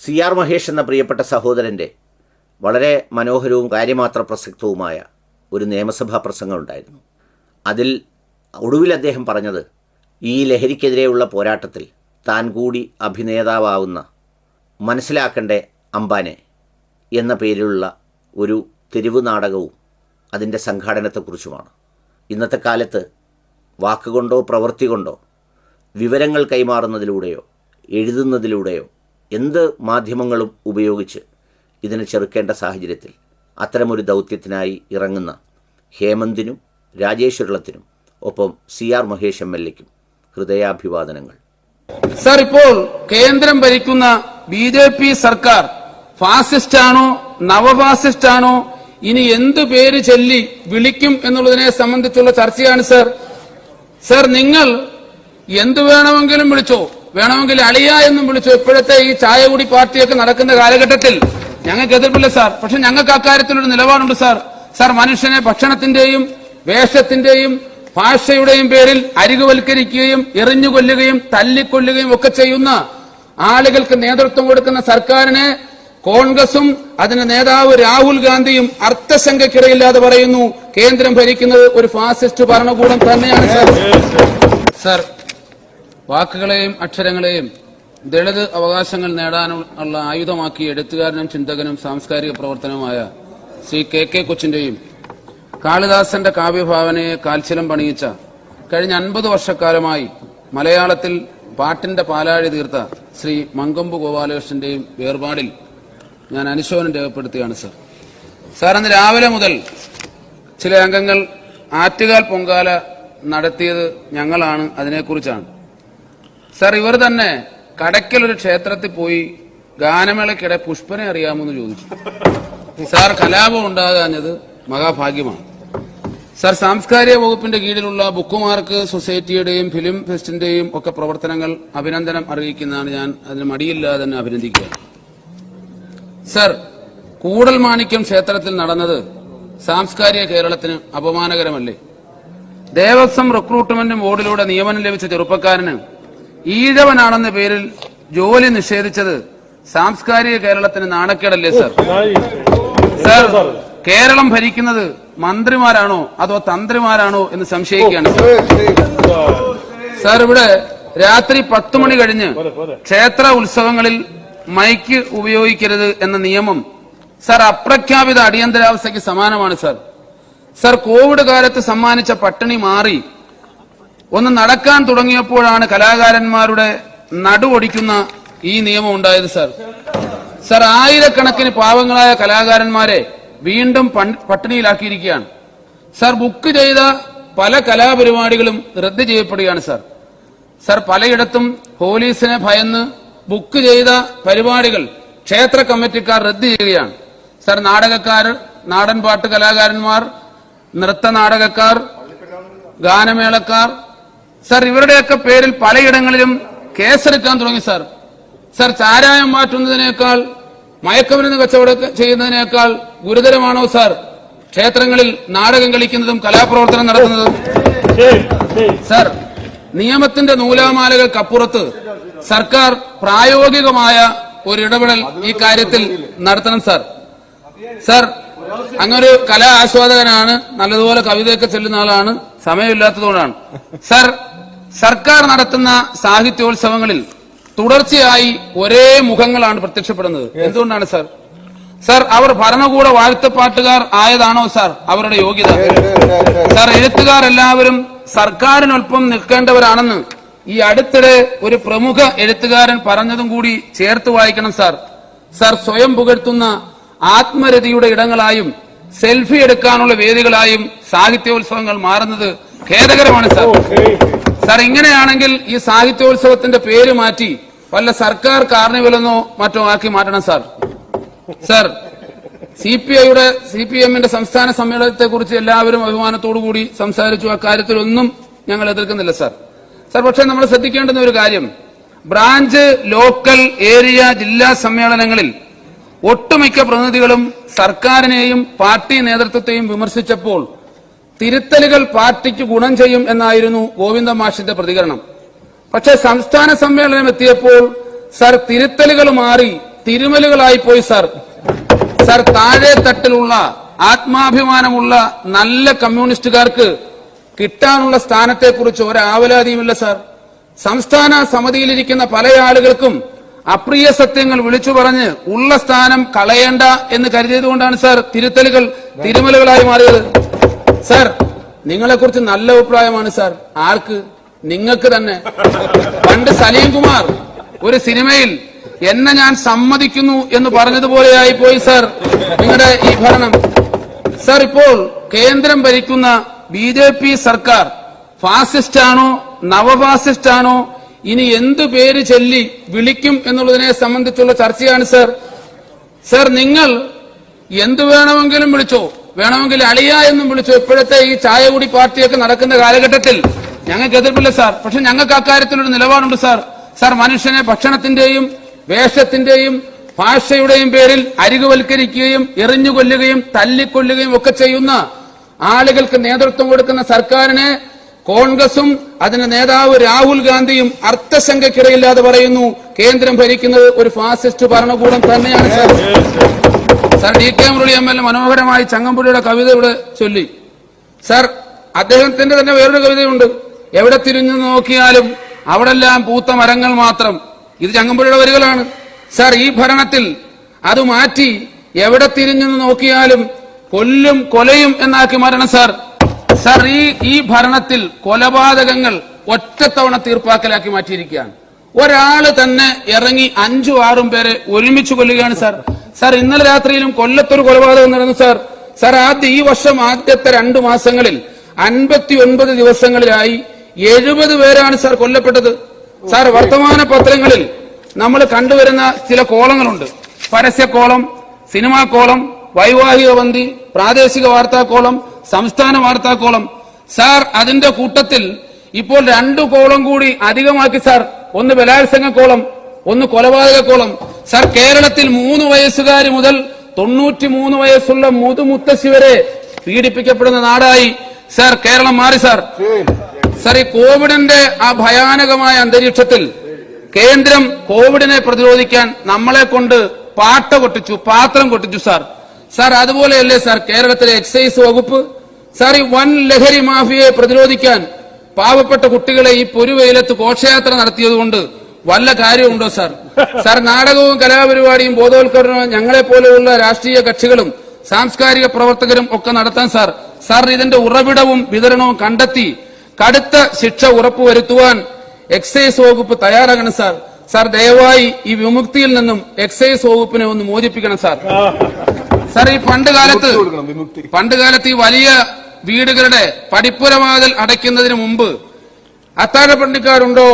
C R Mahesh എന്ന പ്രിയപ്പെട്ട സഹോദരന്റെ വളരെ മനോഹരവും കാര്യമാത്ര പ്രസക്തവുമായ ഒരു നിയമസഭാ പ്രസംഗം ഉണ്ടായിരുന്നു അതിൽ ഒടുവിൽ അദ്ദേഹം പറഞ്ഞത് ഈ ലഹരിക്കെതിരെയുള്ള പോരാട്ടത്തിൽ താൻ കൂടി അഭിനേതാവാവുന്ന മനസ്സിലാക്കണ്ടേ അംബാനെ എന്ന പേരിലുള്ള ഒരു തെരുവ് നാടകവും അതിന്റെ സംഘാടനത്തെക്കുറിച്ചുമാണ്. ഇന്നത്തെ കാലത്ത് വാക്കുകൊണ്ടോ പ്രവൃത്തി കൊണ്ടോ വിവരങ്ങൾ കൈമാറുന്നതിലൂടെയോ എഴുതുന്നതിലൂടെയോ എന്ത് മാധ്യമങ്ങളും ഉപയോഗിച്ച് ഇതിനെ ചെറുക്കേണ്ട സാഹചര്യത്തിൽ അത്തരമൊരു ദൗത്യത്തിനായി ഇറങ്ങുന്ന ഹേമന്തിനും രാജേശ്വരളത്തിനും ഒപ്പം C R Mahesh M L എക്കും ഹൃദയാഭിവാദനങ്ങൾ. സർ ഇപ്പോൾ കേന്ദ്രം ഭരിക്കുന്ന ബി ജെ പി സർക്കാർ ഫാസിസ്റ്റ് ആണോ നവഫാസിസ്റ്റ് ആണോ ഇനി എന്ത് പേര് ചൊല്ലി വിളിക്കും എന്നുള്ളതിനെ സംബന്ധിച്ചുള്ള ചർച്ചയാണ് സർ. സർ നിങ്ങൾ എന്തു വേണമെങ്കിലും വിളിച്ചോ വേണമെങ്കിൽ അളിയ എന്നും വിളിച്ചു. ഇപ്പോഴത്തെ ഈ ചായ കൂടി പാർട്ടിയൊക്കെ നടക്കുന്ന കാലഘട്ടത്തിൽ ഞങ്ങൾക്ക് എതിർപ്പില്ല സാർ. പക്ഷെ ഞങ്ങൾക്ക് അക്കാര്യത്തിനൊരു നിലപാടുണ്ട് സാർ. സാർ മനുഷ്യനെ ഭക്ഷണത്തിന്റെയും വേഷത്തിന്റെയും ഭാഷയുടെയും പേരിൽ അരികുവൽക്കരിക്കുകയും എറിഞ്ഞുകൊല്ലുകയും തല്ലിക്കൊല്ലുകയും ഒക്കെ ചെയ്യുന്ന ആളുകൾക്ക് നേതൃത്വം കൊടുക്കുന്ന സർക്കാരിനെ കോൺഗ്രസും അതിന്റെ നേതാവ് രാഹുൽ ഗാന്ധിയും അർത്ഥശങ്കയ്ക്കിടയില്ലാതെ പറയുന്നു. കേന്ദ്രം ഭരിക്കുന്നത് ഒരു ഫാസിസ്റ്റ് ഭരണകൂടം തന്നെയാണ് സാർ. സർ വാക്കുകളെയും അക്ഷരങ്ങളെയും ദളിത് അവകാശങ്ങൾ നേടാനുള്ള ആയുധമാക്കി എഴുത്തുകാരനും ചിന്തകനും സാംസ്കാരിക പ്രവർത്തനവുമായ സി കെ കെ കൊച്ചിന്റെയും കാളിദാസന്റെ കാവ്യഭാവനയെ കാൽച്ചിലം പണിയിച്ച കഴിഞ്ഞ അൻപത് വർഷക്കാലമായി മലയാളത്തിൽ പാട്ടിന്റെ പാലാഴി തീർത്ത ശ്രീ മങ്കമ്പു ഗോപാലകൃഷ്ണന്റെയും വേർപാടിൽ ഞാൻ അനുശോചനം രേഖപ്പെടുത്തുകയാണ് സർ. സാർ അന്ന് രാവിലെ മുതൽ ചില അംഗങ്ങൾ ആറ്റുകാൽ പൊങ്കാല നടത്തിയത് ഞങ്ങളാണ്. അതിനെക്കുറിച്ചാണ്. സാർ ഇവർ തന്നെ കടയ്ക്കൽ ഒരു ക്ഷേത്രത്തിൽ പോയി ഗാനമേളയ്ക്കിടെ പുഷ്പനെ അറിയാമെന്ന് ചോദിച്ചു. സാർ കലാപം ഉണ്ടാകാഞ്ഞത് മഹാഭാഗ്യമാണ്. സാർ സാംസ്കാരിക വകുപ്പിന്റെ കീഴിലുള്ള ബുക്കുമാർക്ക് സൊസൈറ്റിയുടെയും ഫിലിം ഫെസ്റ്റിന്റെയും ഒക്കെ പ്രവർത്തനങ്ങൾ അഭിനന്ദനം അറിയിക്കുന്നതാണ് ഞാൻ അതിന് മടിയില്ലാതെ തന്നെ അഭിനന്ദിക്കുക സർ കൂടൽ മാണിക്യം ക്ഷേത്രത്തിൽ നടന്നത് സാംസ്കാരിക കേരളത്തിന് അപമാനകരമല്ലേ? ദേവസ്വം റിക്രൂട്ട്മെന്റ് ബോർഡിലൂടെ നിയമനം ലഭിച്ച ചെറുപ്പക്കാരന് ഈഴവനാണെന്ന പേരിൽ ജോലി നിഷേധിച്ചത് സാംസ്കാരിക കേരളത്തിന് നാണക്കേടല്ലേ സർ? സർ കേരളം ഭരിക്കുന്നത് മന്ത്രിമാരാണോ അതോ തന്ത്രിമാരാണോ എന്ന് സംശയിക്കുകയാണ് സർ. ഇവിടെ രാത്രി പത്തു മണി കഴിഞ്ഞ് ക്ഷേത്ര ഉത്സവങ്ങളിൽ മൈക്ക് ഉപയോഗിക്കരുത് എന്ന നിയമം സർ അപ്രഖ്യാപിത അടിയന്തരാവസ്ഥയ്ക്ക് സമാനമാണ് സർ. സർ കോവിഡ് കാലത്ത് സമ്മാനിച്ച പട്ടിണി മാറി ഒന്ന് നടക്കാൻ തുടങ്ങിയപ്പോഴാണ് കലാകാരന്മാരുടെ നടുവൊടിക്കുന്ന ഈ നിയമം ഉണ്ടായത് സർ. സർ ആയിരക്കണക്കിന് പാവങ്ങളായ കലാകാരന്മാരെ വീണ്ടും പട്ടിണിയിലാക്കിയിരിക്കുകയാണ്. സർ ബുക്ക് ചെയ്ത പല കലാപരിപാടികളും റദ്ദ് ചെയ്യപ്പെടുകയാണ് സർ. സർ പലയിടത്തും പോലീസിനെ ഭയന്ന് ബുക്ക് ചെയ്ത പരിപാടികൾ ക്ഷേത്ര കമ്മിറ്റിക്കാർ റദ്ദ് ചെയ്യുകയാണ്. സർ നാടകക്കാർ നാടൻ പാട്ട് കലാകാരന്മാർ നൃത്ത നാടകക്കാർ ഗാനമേളക്കാർ സാർ ഇവരുടെയൊക്കെ പേരിൽ പലയിടങ്ങളിലും കേസെടുക്കാൻ തുടങ്ങി സാർ. സാർ ചാരായം മാറ്റുന്നതിനേക്കാൾ മയക്കമരുന്ന് കച്ചവടം ചെയ്യുന്നതിനേക്കാൾ ഗുരുതരമാണോ സാർ? ക്ഷേത്രങ്ങളിൽ നാടകം കളിക്കുന്നതും കലാപ്രവർത്തനം നടത്തുന്നതും. സർ നിയമത്തിന്റെ നൂലാമാലകൾക്കപ്പുറത്ത് സർക്കാർ പ്രായോഗികമായ ഒരു ഇടപെടൽ ഈ കാര്യത്തിൽ നടത്തണം സാർ. സാർ അങ്ങൊരു കലാ ആസ്വാദകനാണ് നല്ലതുപോലെ കവിതയൊക്കെ ചെല്ലുന്ന ആളാണ് സമയമില്ലാത്തതുകൊണ്ടാണ്. സർ സർക്കാർ നടത്തുന്ന സാഹിത്യോത്സവങ്ങളിൽ തുടർച്ചയായി ഒരേ മുഖങ്ങളാണ് പ്രത്യക്ഷപ്പെടുന്നത്. എന്തുകൊണ്ടാണ് സർ? സർ അവർ ഭരണകൂട വാഴ്ത്തപ്പാട്ടുകാർ ആയതാണോ സർ അവരുടെ യോഗ്യത? സർ എഴുത്തുകാർ എല്ലാവരും സർക്കാരിനൊപ്പം നിൽക്കേണ്ടവരാണെന്ന് ഈ അടുത്തിടെ ഒരു പ്രമുഖ എഴുത്തുകാരൻ പറഞ്ഞതും കൂടി ചേർത്ത് വായിക്കണം സാർ. സർ സ്വയം പുകഴ്ത്തുന്ന ആത്മരതിയുടെ ഇടങ്ങളായും സെൽഫി എടുക്കാനുള്ള വേദികളായും സാഹിത്യോത്സവങ്ങൾ മാറുന്നത് ഖേദകരമാണ് സാർ. സാർ ഇങ്ങനെയാണെങ്കിൽ ഈ സാഹിത്യോത്സവത്തിന്റെ പേര് മാറ്റി വല്ല സർക്കാർ കാർണിവലെന്നോ മറ്റോ ആക്കി മാറ്റണം സാർ. സർ സി പി ഐയുടെ സി പി എമ്മിന്റെ സംസ്ഥാന സമ്മേളനത്തെ കുറിച്ച് എല്ലാവരും അഭിമാനത്തോടു കൂടി സംസാരിച്ചു. അക്കാര്യത്തിലൊന്നും ഞങ്ങൾ എതിർക്കുന്നില്ല സാർ. സാർ പക്ഷേ നമ്മൾ ശ്രദ്ധിക്കേണ്ടുന്ന ഒരു കാര്യം. ബ്രാഞ്ച് ലോക്കൽ ഏരിയ ജില്ലാ സമ്മേളനങ്ങളിൽ ഒട്ടുമിക്ക പ്രതിനിധികളും സർക്കാരിനെയും പാർട്ടി നേതൃത്വത്തെയും വിമർശിച്ചപ്പോൾ തിരുത്തലുകൾ പാർട്ടിക്ക് ഗുണം ചെയ്യും എന്നായിരുന്നു ഗോവിന്ദ മാഷിന്റെ പ്രതികരണം. പക്ഷേ സംസ്ഥാന സമ്മേളനം എത്തിയപ്പോൾ സർ തിരുത്തലുകൾ മാറി തിരുമലുകളായി പോയി സർ. സർ താഴെ തട്ടിലുള്ള ആത്മാഭിമാനമുള്ള നല്ല കമ്മ്യൂണിസ്റ്റുകാർക്ക് കിട്ടാനുള്ള സ്ഥാനത്തെക്കുറിച്ച് ഒരാവലാതിയുമില്ല സർ. സംസ്ഥാന സമിതിയിലിരിക്കുന്ന പല ആളുകൾക്കും അപ്രിയ സത്യങ്ങൾ വിളിച്ചു പറഞ്ഞ് ഉള്ള സ്ഥാനം കളയേണ്ട എന്ന് കരുതിയതുകൊണ്ടാണ് സർ തിരുത്തലുകൾ തിരുമലുകളായി മാറിയത്. സാർ നിങ്ങളെക്കുറിച്ച് നല്ല അഭിപ്രായമാണ് സാർ. ആർക്ക്? നിങ്ങൾക്ക് തന്നെ. പണ്ട് സലീം കുമാർ ഒരു സിനിമയിൽ എന്നെ ഞാൻ സമ്മതിക്കുന്നു എന്ന് പറഞ്ഞതുപോലെയായി പോയി സാർ നിങ്ങളുടെ ഈ ഭരണം. സാർ ഇപ്പോൾ കേന്ദ്രം ഭരിക്കുന്ന ബി ജെ പി സർക്കാർ ഫാസിസ്റ്റ് ആണോ നവഫാസിസ്റ്റ് ആണോ ഇനി എന്തു പേര് ചൊല്ലി വിളിക്കും എന്നുള്ളതിനെ സംബന്ധിച്ചുള്ള ചർച്ചയാണ് സാർ. സാർ നിങ്ങൾ എന്തു വേണമെങ്കിലും വിളിച്ചോ. വേണമെങ്കിൽ അളിയ എന്നും വിളിച്ചു. ഇപ്പോഴത്തെ ഈ ചായ കൂടി പാർട്ടിയൊക്കെ നടക്കുന്ന കാലഘട്ടത്തിൽ ഞങ്ങൾക്ക് എതിർപ്പില്ല സാർ. പക്ഷെ ഞങ്ങൾക്ക് അക്കാര്യത്തിലൊരു നിലപാടുണ്ട് സാർ. സാർ മനുഷ്യനെ ഭക്ഷണത്തിന്റെയും വേഷത്തിന്റെയും ഭാഷയുടെയും പേരിൽ അരികുവൽക്കരിക്കുകയും എറിഞ്ഞുകൊല്ലുകയും തല്ലിക്കൊല്ലുകയും ഒക്കെ ചെയ്യുന്ന ആളുകൾക്ക് നേതൃത്വം കൊടുക്കുന്ന സർക്കാരിനെ കോൺഗ്രസും അതിന്റെ നേതാവ് രാഹുൽ ഗാന്ധിയും അർത്ഥശങ്കക്കിടയില്ലാതെ പറയുന്നു. കേന്ദ്രം ഭരിക്കുന്നത് ഒരു ഫാസിസ്റ്റ് ഭരണകൂടം തന്നെയാണ് sir. Sir D K Murali M L A മനോഹരമായി ചങ്ങമ്പുഴയുടെ കവിത ഇവിടെ ചൊല്ലി. സാർ അദ്ദേഹത്തിന്റെ തന്നെ വേറൊരു കവിതയുണ്ട്. എവിടെ തിരിഞ്ഞു നോക്കിയാലും അവിടെല്ലാം പൂത്ത മരങ്ങൾ മാത്രം. ഇത് ചങ്ങമ്പുഴയുടെ വരികളാണ്. സാർ ഈ ഭരണത്തിൽ അത് മാറ്റി എവിടെ തിരിഞ്ഞു നോക്കിയാലും കൊല്ലും കൊലയും എന്നാക്കി മാറണം സാർ. സാർ ഈ ഈ ഭരണത്തിൽ കൊലപാതകങ്ങൾ ഒറ്റത്തവണ തീർപ്പാക്കലാക്കി മാറ്റിയിരിക്കുകയാണ്. ഒരാൾ തന്നെ ഇറങ്ങി അഞ്ചു ആറും പേരെ ഒരുമിച്ച് കൊല്ലുകയാണ് സാർ. സാർ ഇന്നലെ രാത്രിയിലും കൊല്ലത്തൊരു കൊലപാതകം നടന്നു സാർ. സാർ ആദ്യ ഈ വർഷം ആദ്യത്തെ രണ്ടു മാസങ്ങളിൽ അൻപത്തി ഒൻപത് ദിവസങ്ങളിലായി എഴുപത് പേരാണ് സാർ കൊല്ലപ്പെട്ടത്. സാർ വർത്തമാന പത്രങ്ങളിൽ നമ്മൾ കണ്ടുവരുന്ന ചില കോളങ്ങളുണ്ട്. പരസ്യക്കോളം സിനിമാ കോളം വൈവാഹിക ബന്തി പ്രാദേശിക വാർത്താ കോളം സംസ്ഥാന വാർത്താ കോളം. സാർ അതിന്റെ കൂട്ടത്തിൽ ഇപ്പോൾ രണ്ടു കോളം കൂടി അധികമാക്കി സാർ. ഒന്ന് ബലാത്സംഗ കോളം ഒന്ന് കൊലപാതക കോളം. സാർ കേരളത്തിൽ മൂന്ന് വയസ്സുകാർ മുതൽ തൊണ്ണൂറ്റി മൂന്ന് വയസ്സുള്ള മുതുമുത്തശ്ശി വരെ പീഡിപ്പിക്കപ്പെടുന്ന നാടായി സർ കേരളം മാറി സർ. സർ ഈ കോവിഡിന്റെ ആ ഭയാനകമായ അന്തരീക്ഷത്തിൽ കേന്ദ്രം കോവിഡിനെ പ്രതിരോധിക്കാൻ നമ്മളെ കൊണ്ട് പാട്ട കൊട്ടിച്ചു പാത്രം കൊട്ടിച്ചു സർ. സർ അതുപോലെയല്ലേ സർ കേരളത്തിലെ എക്സൈസ് വകുപ്പ്? സർ ഈ വൻ ലഹരി മാഫിയയെ പ്രതിരോധിക്കാൻ പാവപ്പെട്ട കുട്ടികളെ ഈ പൊരുവെയിലത്ത് ഘോഷയാത്ര നടത്തിയതുകൊണ്ട് വല്ല കാര്യമുണ്ടോ സാർ? സാർ നാടകവും കലാപരിപാടിയും ബോധവൽക്കരണവും ഞങ്ങളെ പോലെയുള്ള രാഷ്ട്രീയ കക്ഷികളും സാംസ്കാരിക പ്രവർത്തകരും ഒക്കെ നടത്താൻ സാർ. സാർ ഇതിന്റെ ഉറവിടവും വിതരണവും കണ്ടെത്തി കടുത്ത ശിക്ഷ ഉറപ്പുവരുത്തുവാൻ എക്സൈസ് വകുപ്പ് തയ്യാറാകണം സാർ. സാർ ദയവായി ഈ വിമുക്തിയിൽ നിന്നും എക്സൈസ് വകുപ്പിനെ ഒന്ന് മോചിപ്പിക്കണം സാർ. സാർ ഈ പണ്ട് കാലത്ത് പണ്ട് കാലത്ത് ഈ വലിയ വീടുകളുടെ പടിപ്പുരവാതിൽ അടയ്ക്കുന്നതിന് മുമ്പ് അത്താഴപ്പണിക്കാരുണ്ടോ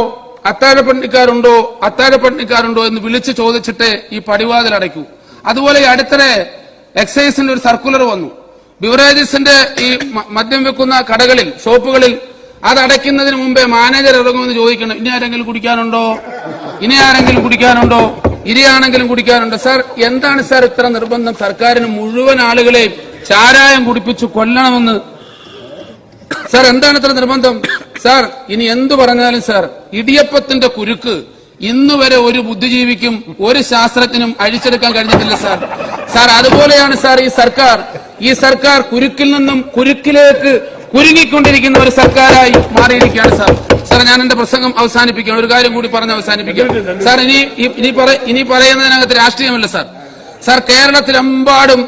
അത്താഴപ്പണിക്കാരുണ്ടോ അത്താഴപ്പണിക്കാരുണ്ടോ എന്ന് വിളിച്ചു ചോദിച്ചിട്ട് ഈ പടിവാതിൽ അടയ്ക്കൂ. അതുപോലെ ഈ അടുത്തിടെ എക്സൈസിന്റെ ഒരു സർക്കുലർ വന്നു. ബിവറേജസിന്റെ ഈ മദ്യം വെക്കുന്ന കടകളിൽ ഷോപ്പുകളിൽ അത് അടയ്ക്കുന്നതിന് മുമ്പേ മാനേജർ ഇറങ്ങുമെന്ന് ചോദിക്കണം. ഇനി ആരെങ്കിലും കുടിക്കാനുണ്ടോ? ഇനി ആരെങ്കിലും കുടിക്കാനുണ്ടോ? ഇനിയാണെങ്കിലും കുടിക്കാനുണ്ടോ? സാർ എന്താണ് സാർ ഇത്ര നിർബന്ധം? സർക്കാരിന് മുഴുവൻ ആളുകളെയും ചാരായം കുടിപ്പിച്ചു കൊല്ലണമെന്ന്. സാർ എന്താണ് ഇത്ര നിർബന്ധം? സാർ ഇനി എന്തു പറഞ്ഞാലും സാർ ഇടിയപ്പത്തിന്റെ കുരുക്ക് ഇന്ന് വരെ ഒരു ബുദ്ധിജീവിക്കും ഒരു ശാസ്ത്രജ്ഞനും അഴിച്ചെടുക്കാൻ കഴിഞ്ഞിട്ടില്ല സാർ. സാർ അതുപോലെയാണ് സാർ ഈ സർക്കാർ. ഈ സർക്കാർ കുരുക്കിൽ നിന്നും കുരുക്കിലേക്ക് കുരുങ്ങിക്കൊണ്ടിരിക്കുന്ന ഒരു സർക്കാരായി മാറിയിരിക്കുകയാണ് സാർ. സാർ ഞാൻ എന്റെ പ്രസംഗം അവസാനിപ്പിക്കാം ഒരു കാര്യം കൂടി പറഞ്ഞ് അവസാനിപ്പിക്കാം. സാർ ഇനി ഇനി ഇനി പറയുന്നതിനകത്ത് രാഷ്ട്രീയമല്ല സാർ. സാർ കേരളത്തിലെമ്പാടും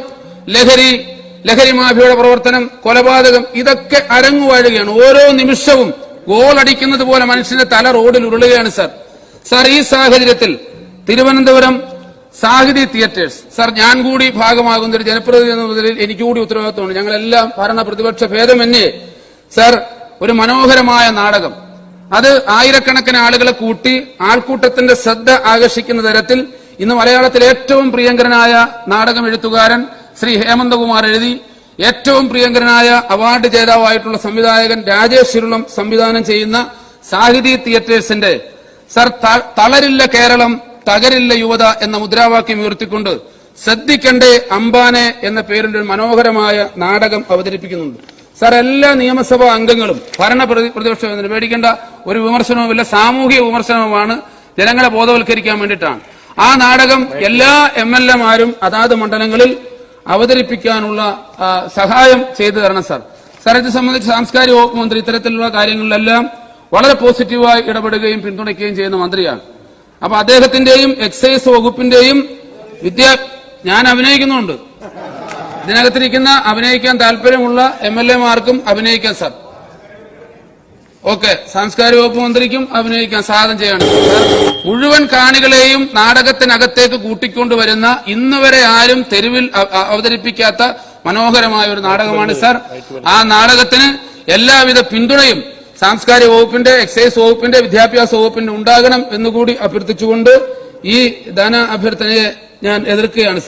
ലഹരി ലഹരി മാഫിയയുടെ പ്രവർത്തനം കൊലപാതകം ഇതൊക്കെ അരങ്ങുവാഴുകയാണ്. ഓരോ നിമിഷവും ഗോൾ അടിക്കുന്നത് പോലെ മനുഷ്യന്റെ തല റോഡിൽ ഉരുളുകയാണ് സർ. സർ ഈ സാഹചര്യത്തിൽ തിരുവനന്തപുരം സാഹിതി തിയേറ്റേഴ്സ് സർ ഞാൻ കൂടി ഭാഗമാകുന്ന ഒരു ജനപ്രതിനിധി എന്ന നിലയിൽ എനിക്ക് കൂടി ഉത്തരവാദിത്വമുണ്ട്. ഞങ്ങളെല്ലാം ഭരണ പ്രതിപക്ഷ ഭേദമന്യേ സർ ഒരു മനോഹരമായ നാടകം. അത് ആയിരക്കണക്കിന് ആളുകളെ കൂട്ടി ആൾക്കൂട്ടത്തിന്റെ ശ്രദ്ധ ആകർഷിക്കുന്ന തരത്തിൽ ഇന്ന് മലയാളത്തിലെ ഏറ്റവും പ്രിയങ്കരനായ നാടകം എഴുത്തുകാരൻ ശ്രീ ഹേമന്തകുമാർ എഴുതി ഏറ്റവും പ്രിയങ്കരനായ അവാർഡ് ജേതാവായിട്ടുള്ള സംവിധായകൻ രാജേഷ് ഇരുളം സംവിധാനം ചെയ്യുന്ന സാഹിതി തിയേറ്റേഴ്സിന്റെ സർ തളരില്ല കേരളം തകരില്ല യുവത എന്ന മുദ്രാവാക്യം ഉയർത്തിക്കൊണ്ട് ശ്രദ്ധിക്കണ്ടേ അംബാനെ എന്ന പേരിൽ ഒരു മനോഹരമായ നാടകം അവതരിപ്പിക്കുന്നുണ്ട്. സർ എല്ലാ നിയമസഭാ അംഗങ്ങളും ഭരണ പ്രതി- പ്രതിപക്ഷം പേടിക്കേണ്ട. ഒരു വിമർശനവുമില്ല. സാമൂഹിക വിമർശനവുമാണ് ജനങ്ങളെ ബോധവൽക്കരിക്കാൻ വേണ്ടിയിട്ടാണ്. ആ നാടകം എല്ലാ എം എൽ എമാരും അതാത് മണ്ഡലങ്ങളിൽ അവതരിപ്പിക്കാനുള്ള സഹായം ചെയ്തു തരണം സാർ. സാർ ഇത് സംബന്ധിച്ച് സാംസ്കാരിക വകുപ്പ് മന്ത്രി ഇത്തരത്തിലുള്ള കാര്യങ്ങളിലെല്ലാം വളരെ പോസിറ്റീവായി ഇടപെടുകയും പിന്തുണയ്ക്കുകയും ചെയ്യുന്ന മന്ത്രിയാണ്. അപ്പൊ അദ്ദേഹത്തിന്റെയും എക്സൈസ് വകുപ്പിന്റെയും വിദ്യാ ഞാൻ അഭിനയിക്കുന്നുണ്ട്. ഇതിനകത്തിരിക്കുന്ന അഭിനയിക്കാൻ താല്പര്യമുള്ള എം എൽ എമാർക്കും അഭിനയിക്കാൻ സാർ. ഓക്കെ സാംസ്കാരിക വകുപ്പ് മന്ത്രിക്കും അഭിനയിക്കാൻ സാധനം ചെയ്യണം. മുഴുവൻ കാണികളെയും നാടകത്തിനകത്തേക്ക് കൂട്ടിക്കൊണ്ടുവരുന്ന ഇന്ന് വരെ ആരും തെരുവിൽ അവതരിപ്പിക്കാത്ത മനോഹരമായ ഒരു നാടകമാണ് സർ. ആ നാടകത്തിന് എല്ലാവിധ പിന്തുണയും സാംസ്കാരിക വകുപ്പിന്റെ എക്സൈസ് വകുപ്പിന്റെ വിദ്യാഭ്യാസ വകുപ്പിന്റെ ഉണ്ടാകണം എന്നുകൂടി അഭ്യർത്ഥിച്ചുകൊണ്ട് ഈ ധന അഭ്യർത്ഥനയെ ഞാൻ എതിർക്കുകയാണ്